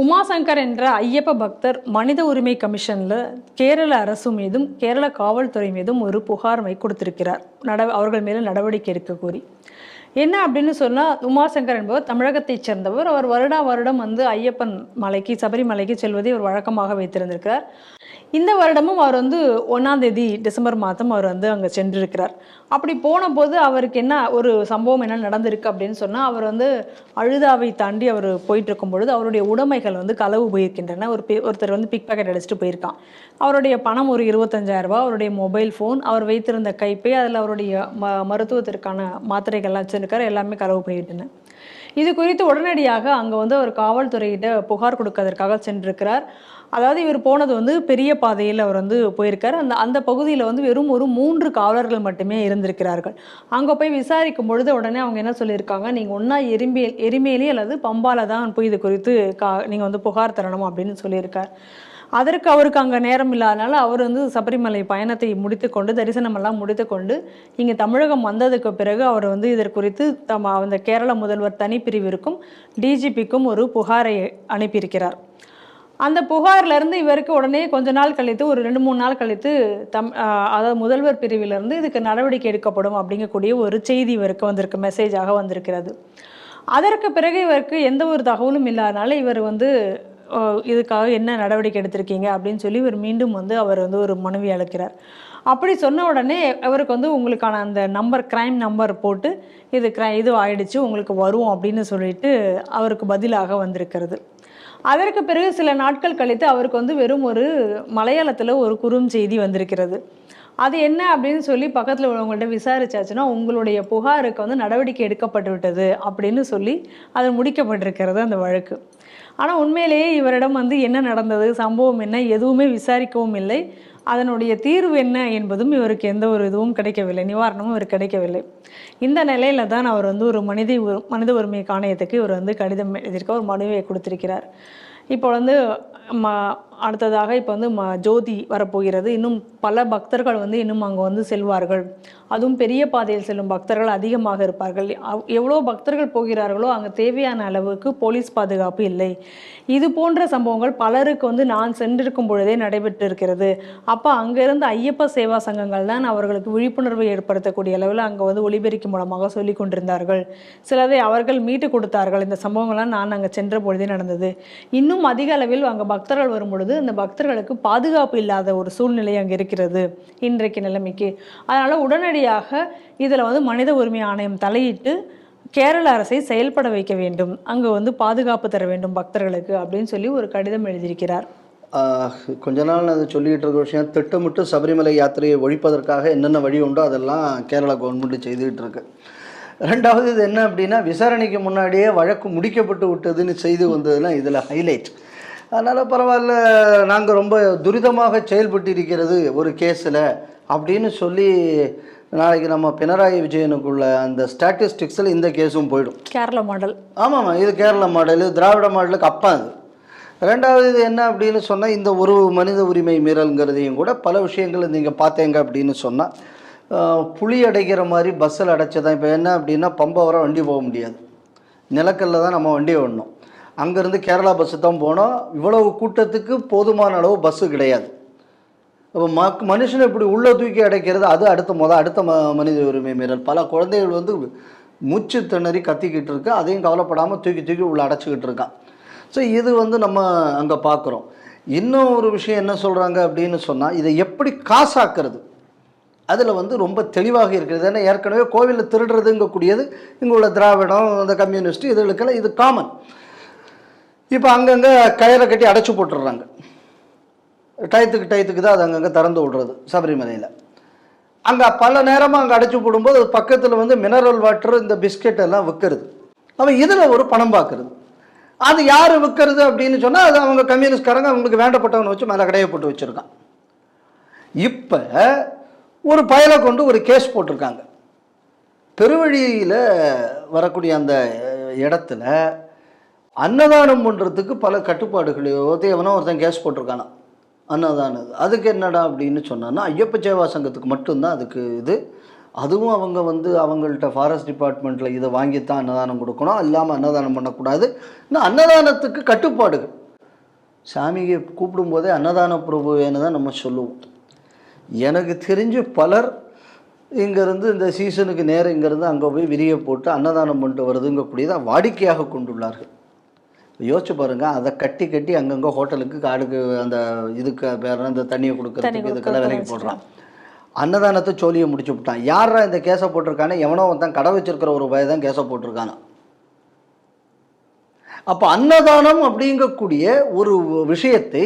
உமாசங்கர் என்ற ஐயப்ப பக்தர் மனித உரிமை கமிஷனில் கேரள அரசு மீதும் கேரள காவல்துறை மீதும் ஒரு புகார் கொடுத்திருக்கிறார். நட அவர்கள் மேலும் நடவடிக்கை எடுக்க கோரி. என்ன அப்படின்னு சொன்னால் உமாசங்கர் என்பவர் தமிழகத்தைச் சேர்ந்தவர். அவர் வருடா வருடம் வந்து ஐயப்பன் மலைக்கு சபரிமலைக்கு செல்வதை ஒரு வழக்கமாக வைத்திருந்திருக்கிறார். இந்த வருடமும் அவர் வந்து ஒன்றாம் தேதி டிசம்பர் மாதம் அவர் வந்து அங்கே சென்றிருக்கிறார். அப்படி போனபோது அவருக்கு என்ன ஒரு சம்பவம் என்ன நடந்திருக்கு அப்படின்னு சொன்னால் அவர் வந்து அழுதாவை தாண்டி அவர் போயிட்டு இருக்கும் பொழுது அவருடைய உடைமைகள் வந்து களவு போயிருக்கின்றன. ஒரு ஒருத்தர் வந்து பிக் பேக்கெட் அடிச்சுட்டு போயிருக்கான். அவருடைய பணம் ஒரு இருபத்தஞ்சாயிரம் ரூபாய் அவருடைய மொபைல் ஃபோன் அவர் வைத்திருந்த கைப்பை அதில் அவருடைய ம மருத்துவத்திற்கான மாத்திரைகள்லாம் இருக்கார் எல்லாமே களவு போயிட்டுன்னு இது குறித்து உடனடியாக அங்கே வந்து அவர் காவல்துறையிட்ட புகார் கொடுக்கறதற்காக சென்றிருக்கிறார். அதாவது இவர் போனது வந்து பெரிய பாதையில் அவர் வந்து போயிருக்கார். அந்த அந்த பகுதியில் வந்து வெறும் ஒரு மூன்று காவலர்கள் மட்டுமே இருந்திருக்கிறார்கள். அங்கே போய் விசாரிக்கும் பொழுது உடனே அவங்க என்ன சொல்லியிருக்காங்க? நீங்கள் ஒன்றா எரிமே எரிமேலி அல்லது பம்பால தான் போய் இது குறித்து கா நீங்கள் வந்து புகார் தரணும் அப்படின்னு சொல்லியிருக்கார். அதற்கு அவருக்கு அங்கே நேரம் இல்லாதனால அவர் வந்து சபரிமலை பயணத்தை முடித்துக்கொண்டு தரிசனமெல்லாம் முடித்துக்கொண்டு இங்கே தமிழகம் வந்ததுக்கு பிறகு அவர் வந்து இதற்குறித்து தம் அந்த கேரள முதல்வர் தனிப்பிரிவிற்கும் டிஜிபிக்கும் ஒரு புகாரை அனுப்பியிருக்கிறார். அந்த புகார்லேருந்து இவருக்கு உடனே கொஞ்ச நாள் கழித்து ஒரு ரெண்டு மூணு நாள் கழித்து தம் அதாவது முதல்வர் பிரிவிலிருந்து இதுக்கு நடவடிக்கை எடுக்கப்படும் அப்படிங்கக்கூடிய ஒரு செய்தி இவருக்கு வந்திருக்கு மெசேஜாக வந்திருக்கிறது. அதற்கு பிறகு இவருக்கு எந்த ஒரு தகவலும் இல்லாதனால இவர் வந்து இதுக்காக என்ன நடவடிக்கை எடுத்திருக்கீங்க அப்படின்னு சொல்லி இவர் மீண்டும் வந்து அவர் வந்து ஒரு மனைவி அழைக்கிறார். அப்படி சொன்ன உடனே அவருக்கு வந்து உங்களுக்கான அந்த நம்பர் கிரைம் நம்பர் போட்டு இது க்ரை இது ஆயிடுச்சு உங்களுக்கு வரும் அப்படின்னு சொல்லிட்டு அவருக்கு பதிலாக வந்திருக்கிறது. அதற்கு பிறகு சில நாட்கள் கழித்து அவருக்கு வந்து வெறும் ஒரு மலையாளத்தில் ஒரு குறுஞ்செய்தி வந்திருக்கிறது. அது என்ன அப்படின்னு சொல்லி பக்கத்தில் உள்ளவங்கள்ட்ட விசாரிச்சாச்சுன்னா உங்களுடைய புகாருக்கு வந்து நடவடிக்கை எடுக்கப்பட்டு விட்டது அப்படின்னு சொல்லி அது முடிக்கப்பட்டிருக்கிறது அந்த வழக்கு. ஆனால் உண்மையிலேயே இவரிடம் வந்து என்ன நடந்தது சம்பவம் என்ன எதுவுமே விசாரிக்கவும் இல்லை. அதனுடைய தீர்வு என்ன என்பதும் இவருக்கு எந்த ஒரு இதுவும் கிடைக்கவில்லை. நிவாரணமும் இவருக்கு கிடைக்கவில்லை. இந்த நிலையில தான் அவர் வந்து ஒரு மனித மனித உரிமை காணையத்துக்கு இவர் வந்து கடிதம் எழுதியிருக்க ஒரு மனுவை கொடுத்திருக்கிறார். இப்போ வந்து ம அடுத்ததாக இப்போ வந்து ம ஜோதி வரப்போகிறது. இன்னும் பல பக்தர்கள் வந்து இன்னும் அங்கே வந்து செல்வார்கள். அதுவும் பெரிய பாதையில் செல்லும் பக்தர்கள் அதிகமாக இருப்பார்கள். அவ்- எவ்வளோ பக்தர்கள் போகிறார்களோ அங்கே தேவையான அளவுக்கு போலீஸ் பாதுகாப்பு இல்லை. இது போன்ற சம்பவங்கள் பலருக்கு வந்து நான் சென்றிருக்கும் பொழுதே நடைபெற்று இருக்கிறது அப்போ அங்கிருந்து ஐயப்ப சேவா சங்கங்கள் தான் அவர்களுக்கு விழிப்புணர்வை ஏற்படுத்தக்கூடிய அளவில் அங்கே வந்து ஒளிபெருக்கி மூலமாக சொல்லி கொண்டிருந்தார்கள். சிலதை அவர்கள் மீட்டு கொடுத்தார்கள். இந்த சம்பவங்கள்லாம் நான் அங்கே சென்ற பொழுதே நடந்தது. இன்னும் அதிக அளவில் அங்கே பக்தர்கள் வரும் பொழுது அந்த பக்தர்களுக்கு பாதுகாப்பு இல்லாத ஒரு சூழ்நிலை அங்கே இருக்கிறது இன்றைக்கு நிலைமைக்கு. அதனால் உடனடியாக இதில் வந்து மனித உரிமை ஆணையம் தலையிட்டு கேரள அரசை செயல்பட வைக்க வேண்டும். அங்கே வந்து பாதுகாப்பு தர வேண்டும் பக்தர்களுக்கு அப்படின்னு சொல்லி ஒரு கடிதம் எழுதியிருக்கிறார். கொஞ்ச நாள் நான் அதை இருக்க விஷயம் திட்டமிட்டு சபரிமலை யாத்திரையை ஒழிப்பதற்காக என்னென்ன வழி உண்டோ அதெல்லாம் கேரளா கவர்மெண்ட் செய்துக்கிட்டு இருக்கு. ரெண்டாவது இது என்ன அப்படின்னா விசாரணைக்கு முன்னாடியே வழக்கு முடிக்கப்பட்டு விட்டதுன்னு செய்து வந்ததுன்னா இதில் ஹைலைட் அதனால் பரவாயில்ல நாங்கள் ரொம்ப துரிதமாக செயல்பட்டு இருக்கிறது ஒரு கேஸில் அப்படின்னு சொல்லி நாளைக்கு நம்ம பினராயி விஜயனுக்குள்ள அந்த ஸ்டாட்டிஸ்டிக்ஸில் இந்த கேஸும் போயிடும். கேரள மாடல் ஆமாம்மா இது கேரள மாடலு திராவிட மாடலுக்கு அப்பா அது. ரெண்டாவது இது என்ன அப்படின்னு சொன்னால் இந்த ஒரு மனித உரிமை மீறல்ங்கிறதையும் கூட பல விஷயங்கள் நீங்கள் பார்த்தேங்க அப்படின்னு சொன்னால் புளி அடைக்கிற மாதிரி பஸ்ஸில் அடைச்சதான் இப்போ என்ன அப்படின்னா பம்பை வர வண்டி போக முடியாது. நிலக்கல்ல தான் நம்ம வண்டி ஓடணும். அங்கேருந்து கேரளா பஸ்ஸு தான் போனோம். இவ்வளவு கூட்டத்துக்கு போதுமான அளவு பஸ்ஸு கிடையாது. அப்போ மக் மனுஷனை இப்படி உள்ளே தூக்கி அடைக்கிறது அது அடுத்த மொதல் அடுத்த ம மனித உரிமை மீறல். பல குழந்தைகள் வந்து மூச்சு திணறி கத்திக்கிட்டு இருக்கு அதையும் கவலைப்படாமல் தூக்கி தூக்கி உள்ளே அடைச்சிக்கிட்டு இருக்கான் ஸோ இது வந்து நம்ம அங்கே பார்க்குறோம் இன்னும் ஒரு விஷயம் என்ன சொல்கிறாங்க அப்படின்னு சொன்னால் இதை எப்படி காசாக்குறது? அதில் வந்து ரொம்ப தெளிவாக இருக்கிறது. ஏன்னா ஏற்கனவே கோவிலில் திருடுறதுங்கக்கூடியது இங்கே உள்ள திராவிடம் இந்த கம்யூனிஸ்ட் இதுகளுக்கெல்லாம் இது காமன் இப்போ அங்கங்கே கயிறை கட்டி அடைச்சி போட்டுடுறாங்க. டயத்துக்கு டயத்துக்கு தான் அது அங்கங்கே திறந்து விடுறது சபரிமலையில். அங்கே பல நேரமாக அங்கே அடைச்சி போடும்போது பக்கத்தில் வந்து மினரல் வாட்டர் இந்த பிஸ்கெட் எல்லாம் விற்கிறது அவன் இதில் ஒரு பணம் பார்க்கறது அது யார் விற்கிறது அப்படின்னு சொன்னால் அது அவங்க கம்யூனிஸ்ட்காரங்க அவங்களுக்கு வேண்டப்பட்டவனை வச்சு மேலே கடையை போட்டு வச்சுருக்கான் இப்போ ஒரு பயலை கொண்டு ஒரு கேஸ் போட்டிருக்காங்க. பெருவழியில் வரக்கூடிய அந்த இடத்துல அன்னதானம் பண்ணுறதுக்கு பல கட்டுப்பாடுகள் தேவனா ஒருத்தன் கேஸ் போட்டிருக்கானா? அன்னதானம். அதுக்கு என்னடா அப்படின்னு சொன்னான்னா ஐயப்ப சேவா சங்கத்துக்கு மட்டும்தான் அதுக்கு இது. அதுவும் அவங்க வந்து அவங்கள்ட்ட ஃபாரஸ்ட் டிபார்ட்மெண்ட்டில் இதை வாங்கித்தான் அன்னதானம் கொடுக்கணும். இல்லாமல் அன்னதானம் பண்ணக்கூடாது. இன்னும் அன்னதானத்துக்கு கட்டுப்பாடுகள். சாமியை கூப்பிடும்போதே அன்னதான பிரபுவேன்னு தான் நம்ம சொல்லுவோம். எனக்கு தெரிஞ்சு பலர் இங்கேருந்து இந்த சீசனுக்கு நேரம் இங்கேருந்து அங்கே போய் விரிய போட்டு அன்னதானம் பண்ணிட்டு வருதுங்கக்கூடியதான் வாடிக்கையாக கொண்டுள்ளார்கள். யோசிச்சு பாருங்க அதை கட்டி கட்டி அங்கங்கே ஹோட்டலுக்கு காடுக்கு அந்த இதுக்கு வேற அந்த தண்ணியை கொடுக்கறதுக்கு இதுக்கெல்லாம் விலைக்கு போடுறான். அன்னதானத்தை சோழியை முடிச்சு விட்டான். யாரா இந்த கேஸை போட்டிருக்கானே? எவனோ ஒருத்தன் கடை வச்சிருக்கிற ஒரு பய தான் கேஸை போட்டிருக்கானா அப்போ அன்னதானம் அப்படிங்கக்கூடிய ஒரு விஷயத்தை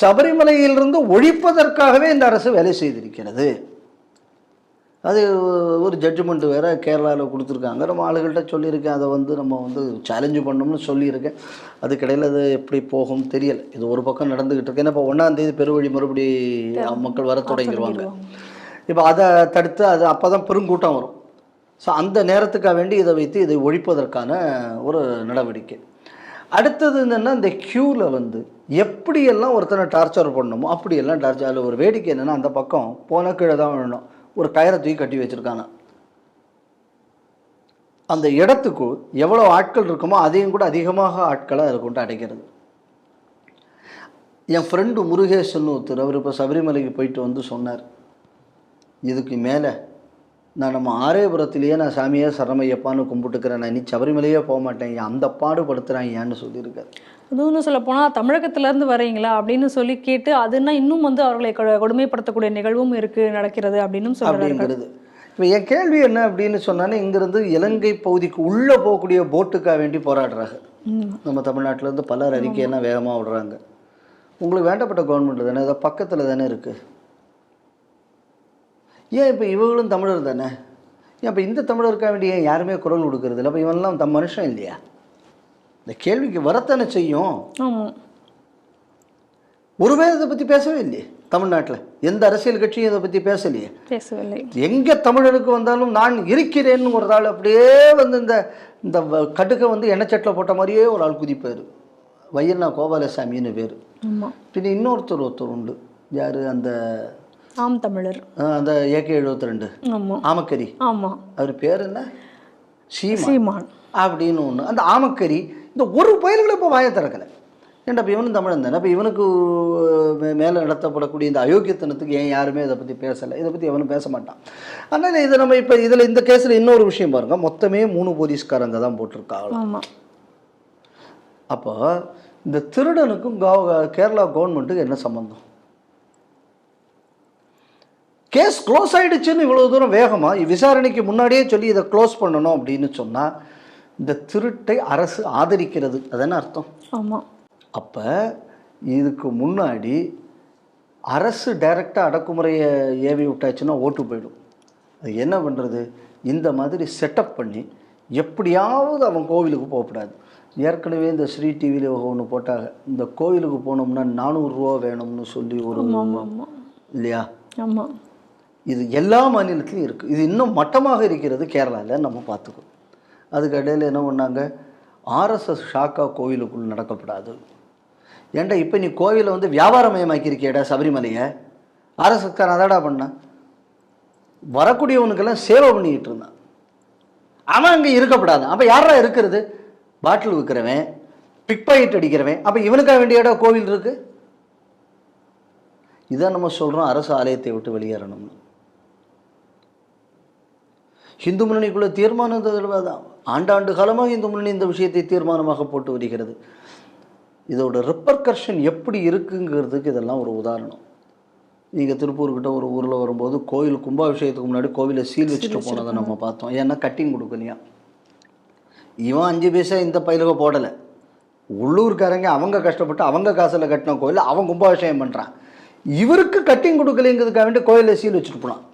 சபரிமலையிலிருந்து ஒழிப்பதற்காகவே இந்த அரசு வேலை செய்திருக்கிறது. அது ஒரு ஜட்ஜ்மெண்ட் வேறு கேரளாவில் கொடுத்துருக்காங்க. நம்ம ஆளுகள்கிட்ட சொல்லியிருக்கேன். அதை வந்து நம்ம வந்து சேலஞ்சு பண்ணணும்னு சொல்லியிருக்கேன். அதுக்கிடையில் அது எப்படி போகும் தெரியல. இது ஒரு பக்கம் நடந்துக்கிட்டு இருக்கு. ஏன்னா இப்போ ஒன்றாந்தேதி பெருவழி மறுபடி மக்கள் வர தொடங்கிடுவாங்க. இப்போ அதை தடுத்து அது அப்போ தான் பெருங்கூட்டம் வரும். ஸோ அந்த நேரத்துக்காக வேண்டி இதை வைத்து இதை ஒழிப்பதற்கான ஒரு நடவடிக்கை. அடுத்தது என்னென்னா இந்த க்யூவில் வந்து எப்படியெல்லாம் ஒருத்தனை டார்ச்சர் பண்ணணுமோ அப்படியெல்லாம் டார்ச்சர் அதில் ஒரு வேடிக்கை என்னென்னா அந்த பக்கம் போன கீழே தான் விழணும். ஒரு கயிறை தூக்கி கட்டி வச்சுருக்காங்க. அந்த இடத்துக்கு எவ்வளோ ஆட்கள் இருக்குமோ அதையும் கூட அதிகமாக ஆட்களாக அதை கொண்டு அடைக்கிறது. என் ஃப்ரெண்டு முருகேசன் ஒருத்தர் அவர் இப்போ சபரிமலைக்கு போயிட்டு வந்து சொன்னார். இதுக்கு மேலே நான் நம்ம ஆரேபுரத்திலேயே நான் சாமியே சரமையப்பான்னு கும்பிட்டுக்கிறேன். நான் இனி சபரிமலையே போக மாட்டேன். அந்த பாடுபடுத்துகிறான் ஏன்னு சொல்லியிருக்காரு. அதுவும் சொல்ல போனால் தமிழகத்திலேருந்து வரீங்களா அப்படின்னு சொல்லி கேட்டு அதுன்னா இன்னும் வந்து அவர்களை கொடுமைப்படுத்தக்கூடிய நிகழ்வும் இருக்கு நடக்கிறது அப்படின்னு அப்படிங்கிறது. இப்போ என் கேள்வி என்ன அப்படின்னு சொன்னானே இங்கேருந்து இலங்கை பகுதிக்கு உள்ளே போகக்கூடிய போட்டுக்காக வேண்டி போராடுறாங்க. நம்ம தமிழ்நாட்டிலேருந்து பலர் அறிக்கையெல்லாம் வேகமாக விடுறாங்க. உங்களுக்கு வேண்டப்பட்ட கவர்மெண்ட் தானே? இதை பக்கத்தில் தானே இருக்குது ஏன் இப்போ இவங்களும் தமிழர் தானே? ஏன் இப்போ இந்த தமிழருக்காக வேண்டி ஏன் யாருமே குரல் கொடுக்கறது இல்லை? அப்போ இவன்லாம் தம் மனுஷன் இல்லையா? இந்த கேள்விக்கு வரத்தானே செய்யும்? ஆமாம் ஒரு பேர் இதை பற்றி பேசவே இல்லையே தமிழ்நாட்டில். எந்த அரசியல் கட்சியும் இதை பற்றி பேசலையே. பேசவில்லை. எங்கே தமிழனுக்கு வந்தாலும் நான் இருக்கிறேன்னு ஒரு ஆள் அப்படியே வந்து இந்த இந்த கடுக்கை வந்து எண்ணச்சட்டில் போட்ட மாதிரியே ஒரு ஆள் குதிப்பார். வையண்ணா கோபாலசாமின்னு பேர். பின்ன இன்னொருத்தர் ஒருத்தர் உண்டு. யார்? அந்த ஆம் தமிழர். அந்த ஏகே எழுபத்தி ரெண்டு ஆமக்கரி ஆமாம் அவர் பேர் என்ன? சீமா சீமான். அப்படின்னு ஒன்று அந்த ஆமக்கரி இந்த ஒரு பயல்களை இப்போ வாயை திறக்கலை. ஏன்டா இப்போ இவனும் தமிழன் தானே? அப்போ இவனுக்கு மேலே நடத்தப்படக்கூடிய இந்த அயோக்கியத்தனத்துக்கு ஏன் யாருமே இதை பற்றி பேசலை? இதை பற்றி எவனும் பேச மாட்டான். அதனால் இதை நம்ம இப்போ இதில் இந்த கேஸில் இன்னொரு விஷயம் பாருங்கள் மொத்தமே மூணு போலீஸ்காரங்க தான் போட்டிருக்காங்க. அப்போ இந்த திருடனுக்கும் கவ- கேரளா கவர்மெண்ட்டுக்கு என்ன சம்மந்தம் கேஸ் க்ளோஸ் ஆயிடுச்சுன்னு இவ்வளோ தூரம் வேகமாக விசாரணைக்கு முன்னாடியே சொல்லி இதை க்ளோஸ் பண்ணணும் அப்படின்னு சொன்னால் இந்த திருட்டை அரசு ஆதரிக்கிறது. அதானே அர்த்தம்? ஆமாம் அப்போ இதுக்கு முன்னாடி அரசு டைரெக்டாக அடக்குமுறையை ஏவி விட்டாச்சுன்னா ஓட்டு போயிடும். அது என்ன பண்ணுறது இந்த மாதிரி செட்டப் பண்ணி எப்படியாவது அவன் கோவிலுக்கு போகக்கூடாது ஏற்கனவே இந்த ஸ்ரீ டிவியில் ஒன்று போட்டாங்க. இந்த கோவிலுக்கு போனோம்னா நானூறுரூவா வேணும்னு சொல்லி ஒரு இல்லையா? ஆமாம் இது எல்லா மாநிலத்திலையும் இருக்குது இது இன்னும் மட்டமாக இருக்கிறது கேரளாவில் நம்ம பார்த்துக்கணும். அதுக்கு இடையில் என்ன பண்ணாங்க? ஆர்எஸ்எஸ் ஷாக்கா கோவிலுக்குள் நடக்கப்படாது. ஏன்டா இப்போ நீ கோவிலை வந்து வியாபாரமயமாக்கியிருக்கியடா சபரிமலையை? ஆர்எஸ்எஸ்காரன் அதாடா பண்ணான் வரக்கூடியவனுக்கெல்லாம் சேவை பண்ணிக்கிட்டு இருந்தான். அவன் அங்கே இருக்கப்படாது. அப்போ யாரா இருக்கிறது? பாட்டில் விற்கிறவன் பிக் பாக்கெட் அடிக்கிறவன். அப்போ இவனுக்காக வேண்டிய இடம் கோவில் இருக்குது இதான் நம்ம சொல்கிறோம் அரசு ஆலயத்தை விட்டு வெளியேறணும்னு. ஹிந்து முன்னணிக்குள்ள தீர்மானம் தான் ஆண்டாண்டு காலமாக இந்து முன்னணி இந்த விஷயத்தை தீர்மானமாக போட்டு வருகிறது. இதோட ரெப்பர்கர்ஷன் எப்படி இருக்குங்கிறதுக்கு இதெல்லாம் ஒரு உதாரணம். நீங்கள் திருப்பூர்கிட்ட ஒரு ஊரில் வரும்போது கோயில் கும்பாபிஷேகத்துக்கு முன்னாடி கோவிலை சீல் வச்சுட்டு போனதை நம்ம பார்த்தோம். ஏன்னா கட்டிங் கொடுக்கலையா? இவன் அஞ்சு பைசா இந்த பயிலுக போடலை. உள்ளூர்காரங்க அவங்க கஷ்டப்பட்டு அவங்க காசில் கட்டின கோயில் அவன் கும்பாபிஷேகம் பண்ணுறான் இவருக்கு கட்டிங் கொடுக்கலைங்கிறதுக்காக வேண்டி கோயிலை சீல் வச்சுட்டு போனான்.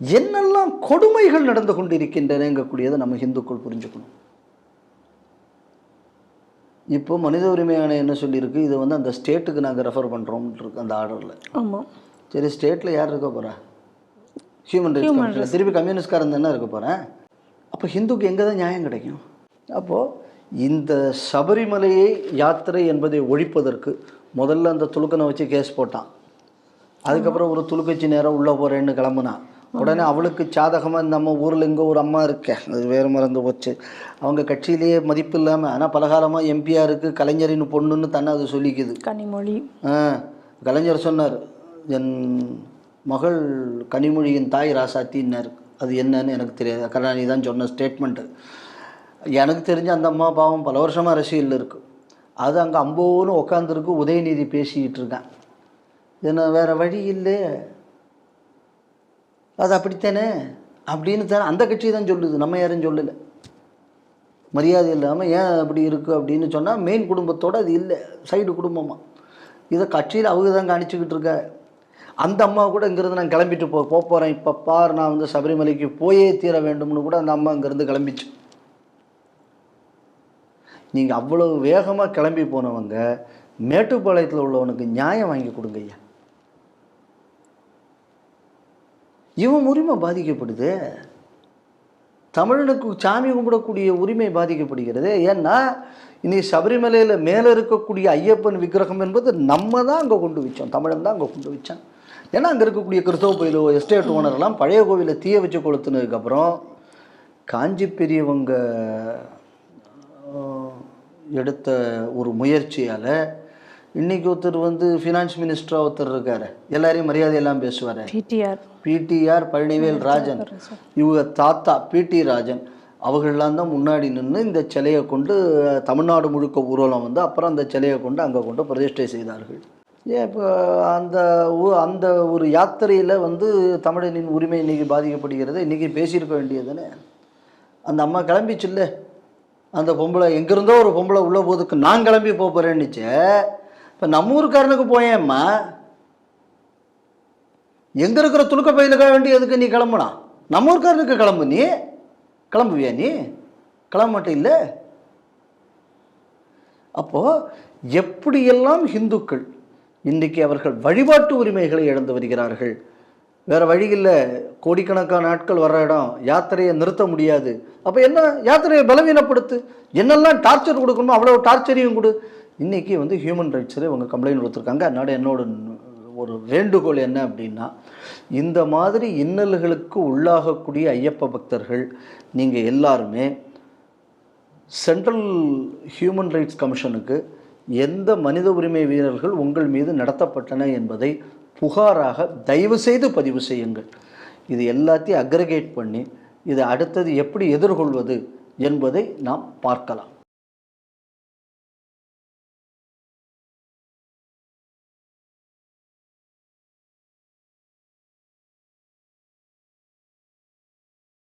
என்னெல்லாம் கொடுமைகள் நடந்து கொண்டிருக்கின்றனங்கக்கூடியதை நம்ம இந்துக்கள் புரிஞ்சுக்கணும். இப்போ மனித உரிமை ஆணையம் என்ன சொல்லியிருக்கு? இது வந்து அந்த ஸ்டேட்டுக்கு நாங்கள் ரெஃபர் பண்ணுறோம்னு இருக்கு அந்த ஆர்டரில் ஆமாம் சரி ஸ்டேட்டில் யார் இருக்க போகிறா ஹியூமன் ரைட்ஸ் திருப்பி கம்யூனிஸ்ட்காரன் தானே இருக்க போகிறேன் அப்போ ஹிந்துக்கு எங்கே தான் நியாயம் கிடைக்கும்? அப்போது இந்த சபரிமலையை யாத்திரை என்பதை ஒழிப்பதற்கு முதல்ல அந்த துலுக்கனை வச்சு கேஸ் போட்டான். அதுக்கப்புறம் ஒரு துலுக்கச்சி நேரம் உள்ளே போகிறேன்னு கிளம்புனான் உடனே அவளுக்கு சாதகமாக நம்ம ஊரில் இங்கே ஒரு அம்மா இருக்கே அது வேறு மறந்து போச்சு. அவங்க கட்சியிலேயே மதிப்பு இல்லாமல் ஆனால் பலகாலமாக எம்பியாக இருக்குது கலைஞரின் பொண்ணுன்னு தானே அது சொல்லிக்குது. கனிமொழி. ஆ கலைஞர் சொன்னார் என் மகள் கனிமொழியின் தாய் ராசாத்தின்னார். அது என்னன்னு எனக்கு தெரியாது. கருணாநிதி தான் சொன்ன ஸ்டேட்மெண்ட்டு எனக்கு தெரிஞ்ச அந்த அம்மா பாவம் பல வருஷமாக அரசியலில் இருக்கு. அது அங்கே அம்போன்னு உட்காந்துருக்கு உதயநிதி பேசிக்கிட்டு இருக்கான். என்ன வேற வழி இல்லை. அது அப்படித்தானே? அப்படின்னு தானே அந்த கட்சி தான் சொல்லுது. நம்ம யாரும் சொல்லலை. மரியாதை இல்லாமல் ஏன் அப்படி இருக்குது அப்படின்னு சொன்னால் மெயின் குடும்பத்தோடு அது இல்லை. சைடு குடும்பமாக இதை கட்சியில் அவங்க தான் காணிச்சிக்கிட்டு இருக்க அந்த அம்மா கூட இங்கேருந்து நான் கிளம்பிட்டு போ போக போகிறேன் இப்போ பார் நான் வந்து சபரிமலைக்கு போயே தீர வேண்டும்னு கூட அந்த அம்மா இங்கேருந்து கிளம்பிச்சு. நீங்கள் அவ்வளோ வேகமாக கிளம்பி போனவங்க மேட்டுப்பாளையத்தில் உள்ளவனுக்கு நியாயம் வாங்கி கொடுங்க ஐயா. இவன் உரிமை பாதிக்கப்படுது. தமிழனுக்கு சாமி கும்பிடக்கூடிய உரிமை பாதிக்கப்படுகிறது. ஏன்னா இனி சபரிமலையில் மேலே இருக்கக்கூடிய ஐயப்பன் விக்கிரகம் என்பது நம்ம தான் அங்கே கொண்டு வச்சோம். தமிழன் தான் அங்கே கொண்டு வச்சான். ஏன்னா அங்கே இருக்கக்கூடிய கிறிஸ்தவ கோயில் எஸ்டேட் ஓனர்லாம் பழைய கோவிலை தீய வச்சு கொளுத்துனதுக்கப்புறம் காஞ்சி பெரியவங்க எடுத்த ஒரு முயற்சியால் இன்னைக்கு ஒருத்தர் வந்து ஃபினான்ஸ் மினிஸ்டராக ஒருத்தர் இருக்காரு. எல்லாரையும் மரியாதையெல்லாம் பேசுவார். P T R P T R Palanivel Rajan. இவங்க தாத்தா பிடி ராஜன். அவர்கள்லாம் தான் முன்னாடி நின்று இந்த சிலையை கொண்டு தமிழ்நாடு முழுக்க ஊர்வலம் வந்து அப்புறம் அந்த சிலையை கொண்டு அங்கே கொண்டு பிரதிஷ்டை செய்தார்கள். ஏன் இப்போ அந்த அந்த ஒரு யாத்திரையில் வந்து தமிழனின் உரிமை இன்னைக்கு பாதிக்கப்படுகிறது. இன்றைக்கி பேசியிருக்க வேண்டியதுன்னு அந்த அம்மா கிளம்பிச்சுல்ல. அந்த பொம்பளை எங்கேருந்தோ ஒரு பொம்பளை உள்ள போதுக்கு நான் கிளம்பி போக போகிறேன்னுச்சு இப்போ நம்ம ஊருக்காரனுக்கு போயேம்மா எங்கே இருக்கிற துளுக்க பயிலுக்காக வேண்டியதுக்கு நீ கிளம்புனா? நம்ம ஊருக்காரனுக்கு கிளம்பு நீ. கிளம்புவியா நீ? கிளம்ப மாட்டே இல்லை? அப்போது எப்படியெல்லாம் இந்துக்கள் இன்றைக்கி அவர்கள் வழிபாட்டு உரிமைகளை இழந்து வருகிறார்கள்? வேறு வழியில் கோடிக்கணக்கான நாட்கள் வர்ற இடம் யாத்திரையை நிறுத்த முடியாது. அப்போ என்ன? யாத்திரையை பலவீனப்படுத்து. என்னெல்லாம் டார்ச்சர் கொடுக்கணுமோ அவ்வளோ டார்ச்சரையும் கொடு. இன்றைக்கி வந்து ஹியூமன் ரைட்ஸில் இவங்க கம்ப்ளைண்ட் கொடுத்துருக்காங்க அதனால் என்னோட ஒரு வேண்டுகோள் என்ன அப்படின்னா இந்த மாதிரி இன்னல்களுக்கு உள்ளாகக்கூடிய ஐயப்ப பக்தர்கள் நீங்கள் எல்லாருமே சென்ட்ரல் ஹியூமன் ரைட்ஸ் கமிஷனுக்கு எந்த மனித உரிமை வீரர்கள் உங்கள் மீது நடத்தப்பட்டன என்பதை புகாராக தயவு செய்து பதிவு செய்யுங்கள். இது எல்லாத்தையும் அக்ரிகேட் பண்ணி இதை அடுத்தது எப்படி எதிர்கொள்வது என்பதை நாம் பார்க்கலாம்.